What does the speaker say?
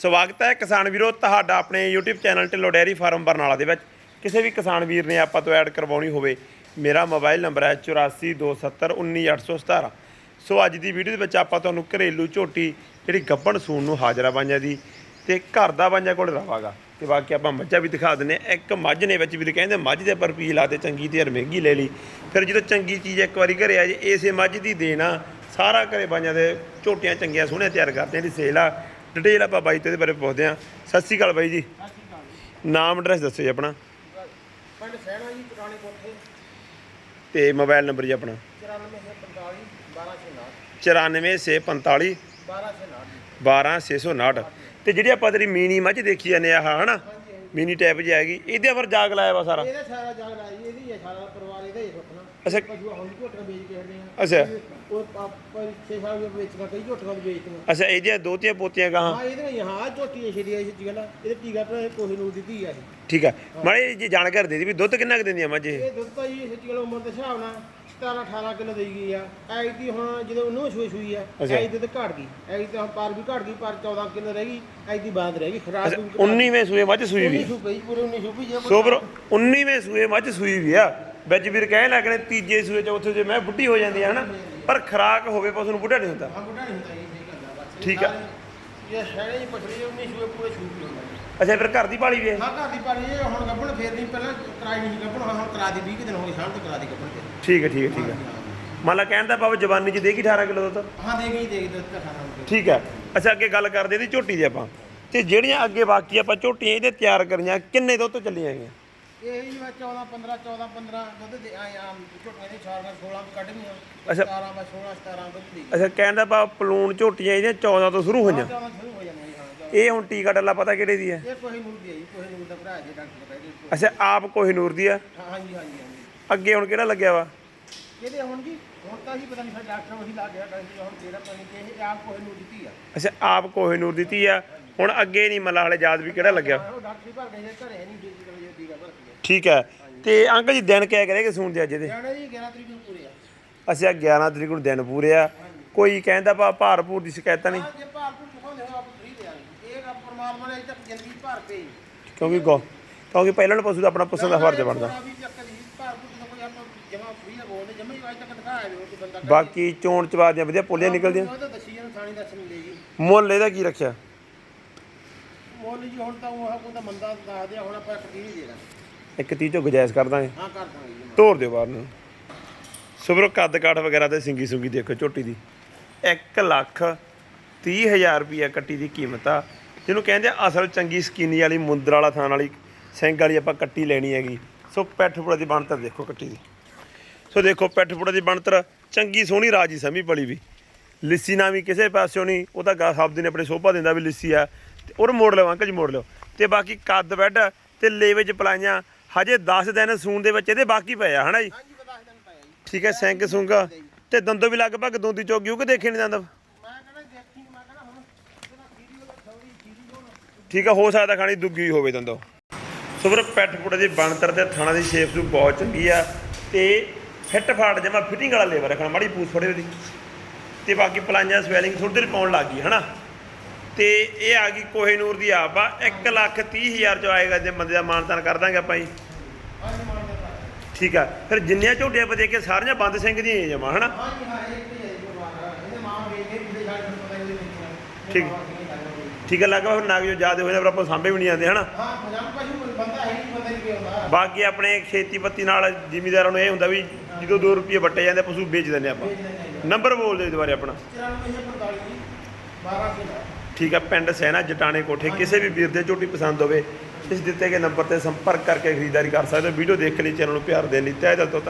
ਸਵਾਗਤ ਹੈ ਕਿਸਾਨ ਵੀਰੋ, ਤੁਹਾਡਾ ਆਪਣੇ YouTube channel Dhillon dairy farm Barnala ਦੇ ਵਿੱਚ। ਕਿਸੇ ਵੀ ਕਿਸਾਨ ਵੀਰ ਨੇ ਆਪਾਂ ਤੋਂ ਐਡ ਕਰਵਾਉਣੀ ਹੋਵੇ, ਮੇਰਾ ਮੋਬਾਈਲ ਨੰਬਰ ਹੈ 8427191817 ਸੋ ਅੱਜ ਦੀ ਵੀਡੀਓ ਦੇ ਵਿੱਚ ਆਪਾਂ ਤੁਹਾਨੂੰ ਘਰੇਲੂ ਝੋਟੀ, ਜਿਹੜੀ ਗੱਬਣ ਸੂਣ ਨੂੰ ਹਾਜ਼ਰਾ ਬਾਂਝਾ ਦੀ ਤੇ ਘਰ ਦਾ ਬਾਂਝਾ ਕੋਲ ਰਵਾਗਾ ਤੇ ਬਾਕੀ ਆਪਾਂ ਮੱਝਾਂ ਵੀ ਦਿਖਾ ਦਿੰਨੇ ਹਾਂ। ਇੱਕ ਮੱਝ ਨੇ ਵਿੱਚ ਵੀ ਕਹਿੰਦੇ ਮੱਝ ਦੇ ਪਰ ਪੀ ਲਾ ਤੇ ਚੰਗੀ ਤੇ ਯਾਰ ਮਹਿੰਗੀ ਲੈ ਲਈ। ਫਿਰ ਜਦੋਂ ਚੰਗੀ ਚੀਜ਼ ਇੱਕ ਵਾਰੀ ਘਰੇ ਆ ਜੇ, ਇਸੇ ਮੱਝ ਦੀ ਦੇਣਾ, ਸਾਰਾ ਘਰੇ ਬਾਂਝਾਂ ਦੇ ਝੋਟੀਆਂ ਚੰਗੀਆਂ ਸੋਹਣੀਆਂ ਤਿਆਰ ਕਰਦੇ ਆ ਜਿਹੜੀ ਸੇਲ ਆ ਡਿਟੇਲ ਆਪਾਂ ਬਾਈ ਤੋਂ ਇਹਦੇ ਬਾਰੇ ਪੁੱਛਦੇ ਆ ਸਤਿ ਸ਼੍ਰੀ ਅਕਾਲ ਬਾਈ ਜੀ। ਨਾਮ ਐਡਰੈਸ ਦੱਸੋ ਜੀ ਆਪਣਾ। ਪਿੰਡ ਸੈਣਾ ਜੀ ਪੁਰਾਣੇ ਕੋਠੇ। ਤੇ ਮੋਬਾਈਲ ਨੰਬਰ ਜੀ ਆਪਣਾ। 9445 1259 9445 1259 12659 ਤੇ ਜਿਹੜੀ ਆਪਾਂ ਤੇਰੀ ਮੀਨੀ ਮੱਝ ਦੇਖੀ ਜਾਂਦੇ ਆ ਹਨਾ? ਮੀਨੀ ਟੈਪ ਜੀ ਆਏਗੀ। ਇਹਦੇ ਪਰ ਜਾਗ ਲਾਇਆ ਵਾ ਸਾਰਾ। ਇਹਦਾ ਸਾਰਾ ਜਾਗ ਲਾਈ ਇਹਦੀ ਹੈ ਸਾਰਾ ਪਰਿਵਾਰ ਇਹਦਾ ਹੀ ਸੁਪਨਾ ਅੱਛਾ। ਪਸ਼ੂ ਹੁਣ ਝੋਟੀਆਂ ਵੇਚ ਕੇ ਹਟਦੇ ਆ ਅੱਛਾ। ਉਹ ਪਾਪਾ 6 ਸਾਲ ਦੇ ਵੇਚਣਾ ਕਈ ਝੋਟੀਆਂ ਵੀ ਵੇਚਦੀਆਂ ਅੱਛਾ ਦੋਤੀਆਂ ਪੋਤੀਆਂ ਗਾਹਾਂ। ਹਾਂ ਇਹਦੇ ਹੀ ਇਹ ਗੱਲ ਇਹਦੇ ਟੀਕਾ ਆ। ਠੀਕ ਹੈ ਮਾੜੇ ਜੀ ਜਾਣਕਾਰੀ ਦੇ ਦੀ ਵੀ ਦੁੱਧ ਕਿੰਨਾ ਕੁ ਦਿੰਦੀਆਂ ਮੱਝ ਇਹ ਇਹ ਦੁੱਧ ਤਾਂ ਜੀ ਸੱਚੀ ਗੱਲ ਉਮਰ ਦੇ ਹਿਸਾਬ ਨਾਲ 17 18 ਕਿਲੋ ਦੇਈ ਗਈ ਆ। ਐ ਦੀ ਹੁਣ ਜਦੋਂ ਉਹਨੂੰ ਸੂਈ ਸੂਈ ਆ ਅੱਛਾ। ਐ ਦੀ ਤਾਂ ਘਟ ਗਈ। ਐ ਦੀ ਤਾਂ ਪਾਰ ਵੀ ਘਟ ਗਈ ਪਰ 14 ਕਿਲੋ ਰਹਿ ਗਈ ਐ ਦੀ ਬਾਂਦ ਰਹਿ ਗਈ ਖਰਾਬ ਅੱਛਾ 19ਵੇਂ ਸੂਏ ਮੱਝ ਸੂਈ ਵੀ। 19 ਸੂ ਪਈ ਪੂਰੇ 19 ਸੂ ਪਈ ਜੇ ਸੋ ਫਿਰ 19ਵੇਂ ਸੂਏ ਮੱਝ ਸੂਈ ਵੀ ਆ। ਵਿੱਚ ਵੀਰ ਕਹਿਣ ਲੱਗਣੇ ਤੀਜੇ ਸੂਏ ਚੌਥੇ ਜੇ ਮੈਂ ਬੁੱਢੀ ਹੋ ਜਾਂਦੀ ਆ ਹਨਾ? ਪਰ ਖਰਾਕ ਹੋਵੇ ਪਸ਼ੂ ਨੂੰ ਬੁੱਢਾ ਨਹੀਂ ਹੁੰਦਾ। ਹਾਂ ਬੁੱਢਾ ਨਹੀਂ ਹੁੰਦਾ ਜੀ ਸਹੀ ਗੱਲ ਆ ਬਸ। ਠੀਕ ਆ। ਇਹ ਸ਼ਹਿਰੇ ਹੀ ਪਛੜੀ 19 ਸੂਏ ਪੂਰੇ ਸੂ ਪਈ ਹੁੰਦਾ ਅੱਛਾ ਫਿਰ ਘਰ ਦੀ ਪਾਲੀ ਵੀ? ਹਾਂ? ਘਰ ਦੀ ਪਾਣੀ ਇਹ ਹੁਣ ਗੱਭਣ ਫੇਰ ਨਹੀਂ ਪਹਿਲਾਂ ਕਰਾਈ ਨਹੀਂ ਸੀ ਗੱਭਣ ਹੁਣ ਕਰਾ ਦੀ 20 ਕੁ ਦਿਨ ਹੋ ਗਏ ਸ਼ਾਮ ਤੋਂ ਕਰਾ ਦੀ ਗੱਭਣ ਤੇ। ਠੀਕ ਹੈ ਠੀਕ ਹੈ ਠੀਕ ਹੈ। ਮੰਨ ਲਾ ਕਹਿਣ ਦਾ ਭਾਵੇਂ ਜਵਾਨੀ ਚ ਦੇਗੀ 18 ਕਿਲੋ ਦੁੱਧ? ਹਾਂ ਦੇ ਗਈ ਦੇ ਗਈ ਦੁੱਧ ਦਾ ਖਾਣਾ ਹੋ ਠੀਕ ਹੈ। ਅੱਛਾ ਅੱਗੇ ਗੱਲ ਕਰਦੇ ਇਹਦੀ ਝੋਟੀ ਦੀ ਆਪਾਂ। ਤੇ ਜਿਹੜੀਆਂ ਅੱਗੇ ਬਾਕੀ ਆਪਾਂ ਝੋਟੀਆਂ ਇਹਦੇ ਤਿਆਰ ਕਰੀਆਂ ਕਿੰਨੇ ਦੁੱਧ ਤੋਂ ਚੱਲੀਆਂ ਹੈਗੀਆਂ? ਇਹ ਹੀ ਵਾ 14 15 14 15 ਦੁੱਧ ਦੇ ਆਏ ਆਮ ਝੋਟੀਆਂ ਦੇ 4 ਨਾਲ 16 ਵੀ ਕੱਢ ਗਈਆਂ ਅੱਛਾ। 17 ਵਾ 16 17 ਦੁੱਧ ਦੀ ਅੱਛਾ ਕਹਿਣ ਦਾ ਭਾਵ ਪਲੂਣ ਝੋਟੀਆਂ ਇਹਦੀਆਂ 14 ਤੋਂ ਸ਼ੁਰੂ ਹੋਈਆਂ। 14 ਸ਼ੁਰੂ ਹੋ ਜਾਂਦੇ ਹਾਂ ਹਾਂ ਇਹ ਹੁਣ ਟੀਕਾ ਡੱਲਾ ਪਤਾ ਕਿਹੜੇ ਦੀ ਹੈ? ਇਹ ਕੋਈ ਨੂਰ ਦੀ ਹੈ ਜੀ ਕੋਈ ਨੂਰ ਦਾ ਭਰਾ ਜੀ ਡਾਕਟਰ ਕਹਿੰਦੇ ਅੱਛਾ ਆਪ ਕੋਹੀਨੂਰ ਦੀ ਆ ਹਾਂਜੀ ਹਾਂਜੀ ਹਾਂਜੀ। ਅੱਗੇ ਹੁਣ ਕਿਹੜਾ ਲੱਗਿਆ ਵਾ? ਇਹਦੇ ਹੁਣ ਜੀ? ਹੁਣ ਤਾਂ ਹੀ ਪਤਾ ਨਹੀਂ ਫਿਰ ਡਾਕਟਰ ਉਹੀ ਲੱਗ ਗਿਆ ਡਾਕਟਰ ਹੁਣ ਕਿਹੜਾ ਪਤਾ ਨਹੀਂ ਕਿ ਇਹ ਆਪ ਕੋਈ ਨੂਰ ਦਿੱਤੀ ਆ। ਅੱਛਾ ਆਪ ਕੋਹੀਨੂਰ ਦੀ ਧੀ ਆ। ਹੁਣ ਅੱਗੇ ਨਹੀਂ ਮੱਲਾ ਵਾਲੇ ਯਾਦ ਵੀ ਕਿਹੜਾ ਲੱਗਿਆ? ਉਹ ਡਾਕਟਰ ਹੀ ਭਰ ਗਏ ਜੇ ਘਰੇ ਨਹੀਂ ਡਿਊਟੀ ਕਰ ਜੇ ਟੀਕਾ ਭਰ ਕੇ ਠੀਕ ਹੈ। ਤੇ ਅੰਕਲ ਜੀ ਦਿਨ ਕਿਆ ਕਰੇਗੇ ਸੂਣ ਦੇ ਅੱਜ ਦੇ? ਜਾਣਾ ਜੀ 11 ਤਰੀਕ ਨੂੰ ਪੂਰੇ ਆ। ਅੱਛਾ 11 ਤਰੀਕ ਨੂੰ ਦਿਨ ਪੂਰੇ ਆ। ਕੋਈ ਕਹਿੰਦਾ ਭਾ ਭਾਰ ਭੂਰ ਦੀ ਸ਼ਿਕਾਇਤ ਨਹੀਂ? ਹਾਂ, ਜੇ ਭਾਰ ਭੂਰ ਦਿਖਾਉਂਦੇ ਹੋ ਆਪ ਫ੍ਰੀ ਦੇ ਆਂਗੇ ਇਹ ਰੱਬ ਪਰਮਾਤਮਾ ਨੇ ਅਜੇ ਤੱਕ ਜ਼ਿੰਦਗੀ ਭਰ ਪਈ। ਕਿਉਂਕਿ ਗੋ ਕਿਉਂਕਿ ਪਹਿਲਾਂ ਨੂੰ ਪਸ਼ੂ ਦਾ ਆਪਣਾ ਪੁੱਛਣ ਦਾ ਫਰਜ਼ ਬਣਦਾ। ਵੀ ਚੱਕਰ ਨਹੀਂ ਭਾਰ ਭੂਰ ਦਾ ਕੋਈ ਆਪਾਂ ਜਮਾ ਫ੍ਰੀ ਦਾ ਬੋਲਦੇ ਜਮਾ ਹੀ ਅੱਜ ਤੱਕ ਦਿਖਾਇਆ ਵੀ ਕੋਈ ਬੰਦਾ ਬਾਕੀ ਚੋਣ ਚਵਾ ਦੀਆਂ ਵਧੀਆ ਪੋਲੀਆਂ ਨਿਕਲਦੀਆਂ। ਉਹ ਤਾਂ ਦੱਸੀ ਜਾਣ ਥਾਣੀ ਦੱਸ ਨਹੀਂ ਦੇ ਜੀ। ਮੁੱਲ ਇਹਦਾ ਕੀ ਰੱਖਿਆ? ਮੁੱਲ ਜੀ ਹੁਣ ਤਾਂ ਉਹ ਕੋਈ ਤਾਂ ਮੰਦਾ ਦੱਸਦੇ ਆ ਹੁਣ ਆਪਾਂ ਇੱਕ ਤੀਹ ਹੀ ਦੇ ਦਾਂਗੇ ਇੱਕ ਤੀਹ ਚੋਂ ਗੁਜਾਇਸ਼ ਕਰ ਦਾਂਗੇ ਹਾਂ ਕਰ ਦਾਂਗੇ ਜੀ। ਤੋਰ ਦਿਓ ਬਾਹਰ ਨੂੰ। ਸੁਬਰੋ ਕੱਦ ਕਾਠ ਵਗੈਰਾ ਤੇ ਸਿੰਗੀ ਸੁੰਗੀ ਦੇਖੋ ਝੋਟੀ ਦੀ। 1 ਲੱਖ 30 ਹਜ਼ਾਰ ਰੁਪਈਆ ਕੱਟੀ ਦੀ ਕੀਮਤ ਆ। ਜਿਹਨੂੰ ਕਹਿੰਦੇ ਆ ਅਸਲ ਚੰਗੀ ਸਕੀਨੀ ਵਾਲੀ ਮੁੰਦਰ ਵਾਲਾ ਥਾਨ ਵਾਲੀ ਸਿੰਘ ਵਾਲੀ ਆਪਾਂ ਕੱਟੀ ਲੈਣੀ ਹੈਗੀ। ਸੋ ਪੈਠ ਪੁੜਾ ਦੀ ਬਣਤਰ ਦੇਖੋ ਕੱਟੀ ਦੀ। ਸੋ ਦੇਖੋ ਪੈਠ ਪੁੜਾ ਦੀ ਬਣਤਰ ਚੰਗੀ ਸੋਹਣੀ ਰਾਜੀ ਸਮੀ ਪਲੀ ਵੀ। ਲਿੱਸੀ ਨਾ ਵੀ ਕਿਸੇ ਪਾਸਿਓਂ ਨਹੀਂ ਉਹ ਤਾਂ ਗਾ ਸਾਹਿਬ ਨੇ ਆਪਣੇ ਸੋਭਾ ਦਿੰਦਾ ਵੀ ਲਿੱਸੀ ਆ। ਤੇ ਉਹ ਮੋੜ ਲਿਓ ਅੰਕਲ ਜੀ ਮੋੜ ਲਿਓ। ਤੇ ਬਾਕੀ ਕੱਦ ਬੈੱਡ ਤੇ ਲੇਵੇ ਚ ਪਲਾਈਆਂ ਹਜੇ 10 ਦਿਨ ਸੂਣ ਦੇ ਵਿੱਚ ਇਹਦੇ ਬਾਕੀ ਪਏ ਆ ਹਨਾ ਜੀ? ਹਾਂਜੀ ਦਿਨ ਜੀ। ਠੀਕ ਹੈ ਸਿੰਘ ਸੁੰਗਾ ਤੇ ਦੰਦੋਂ ਵੀ ਲਗਭਗ ਦੋਂਦੀ ਚੋਗੀ ਉਹ ਕਿ ਦੇਖੇ ਨਹੀਂ ਜਾਂਦਾ ਮੈਂ ਕਹਿੰਦਾ ਦੇਖੀ ਮੈਂ ਕਹਿੰਦਾ ਹੁਣ ਇਹਦਾ ਵੀਡੀਓ ਦਾ ਥੋੜੀ ਚੀਜ਼ ਹੋਣ ਠੀਕ ਹੈ ਹੋ ਸਕਦਾ ਖਾਣੀ ਦੁੱਗੀ ਵੀ ਹੋਵੇ ਦੰਦੋਂ। ਸੁਬਰ ਪੈਟ ਪੁੜੇ ਦੀ ਬਣਤਰ ਤੇ ਥਾਣਾ ਦੀ ਸ਼ੇਪ ਨੂੰ ਬਹੁਤ ਚੰਗੀ ਆ ਤੇ ਫਿੱਟ ਫਾਟ ਜਮਾ ਫਿਟਿੰਗ ਵਾਲਾ ਲੇਵਰ ਰੱਖਣਾ ਮਾੜੀ ਪੂਛ ਫੜੇ ਉਹਦੀ। ਤੇ ਬਾਕੀ ਪਲਾਈਆਂ ਸਵੈਲਿੰਗ ਥੋੜੀ ਦੇਰ ਪਾਉਣ ਲੱਗ ਗਈ ਹਨਾ? ਤੇ ਇਹ ਆ ਗਈ ਕੋਹੇਨੂਰ ਦੀ ਆਪ ਆ। 1 ਲੱਖ 30 ਹਜ਼ਾਰ ਚ ਆਏਗਾ ਜੇ ਬੰਦੇ ਦਾ ਮਾਨਤਾਨ ਕਰ ਦਾਂਗੇ ਆਪਾਂ ਜੀ। ਠੀਕ ਆ। ਫਿਰ ਜਿੰਨੀਆਂ ਝੋਟੀਆਂ ਆਪਾਂ ਦੇਖੇ ਸਾਰੀਆਂ ਬੰਦ ਸਿੰਘ ਦੀਆਂ ਹੀ ਜਮਾ ਹਨਾ? ਕੀ ਕੇ ਪਤਾ ਠੀਕ। ਠੀਕ ਹੈ ਲੱਗਾ ਫਿਰ ਨਾਗ ਜੋ ਜ਼ਿਆਦਾ ਹੋਏ ਨੇ ਪਰ ਆਪਾਂ ਸਾਂਭੇ ਵੀ ਨਹੀਂ ਜਾਂਦੇ ਹਨਾ? ਹਾਂ ਪੰਜਾਬ ਪਸ਼ੂ ਕੋਈ ਬੰਦਾ ਹੈ ਨਹੀਂ ਪਤਾ ਨਹੀਂ ਕੀ ਹੁੰਦਾ। ਬਾਕੀ ਆਪਣੇ ਖੇਤੀਪੱਤੀ ਨਾਲ ਜ਼ਿਮੀਦਾਰਾਂ ਨੂੰ ਇਹ ਹੁੰਦਾ ਵੀ ਜਦੋਂ 2 ਰੁਪਏ ਵੱਟੇ ਜਾਂਦੇ ਪਸ਼ੂ ਵੇਚ ਦਿੰਦੇ ਆਪਾਂ। ਨੰਬਰ ਬੋਲ ਦਿਓ ਦੁਬਾਰੇ ਆਪਣਾ। 9445 12 ਕਿਲੋ ਠੀਕ ਆ ਪਿੰਡ ਸੈਨਾ ਜਟਾਣੇ ਕੋਠੇ ਕਿਸੇ ਵੀ ਵੀਰ ਦੇ ਝੋਟੀ ਪਸੰਦ ਹੋਵੇ ਇਸ ਦਿੱਤੇ ਗਏ ਨੰਬਰ ਤੇ ਸੰਪਰਕ ਕਰਕੇ ਖਰੀਦਦਾਰੀ ਕਰ ਸਕਦੇ ਹੋ। ਵੀਡੀਓ ਦੇਖ ਲਈ ਚੈਨਲ ਨੂੰ ਪਿਆਰ ਦੇਣ ਲਈ ਤਹਿ ਦਿਲ ਤੋਂ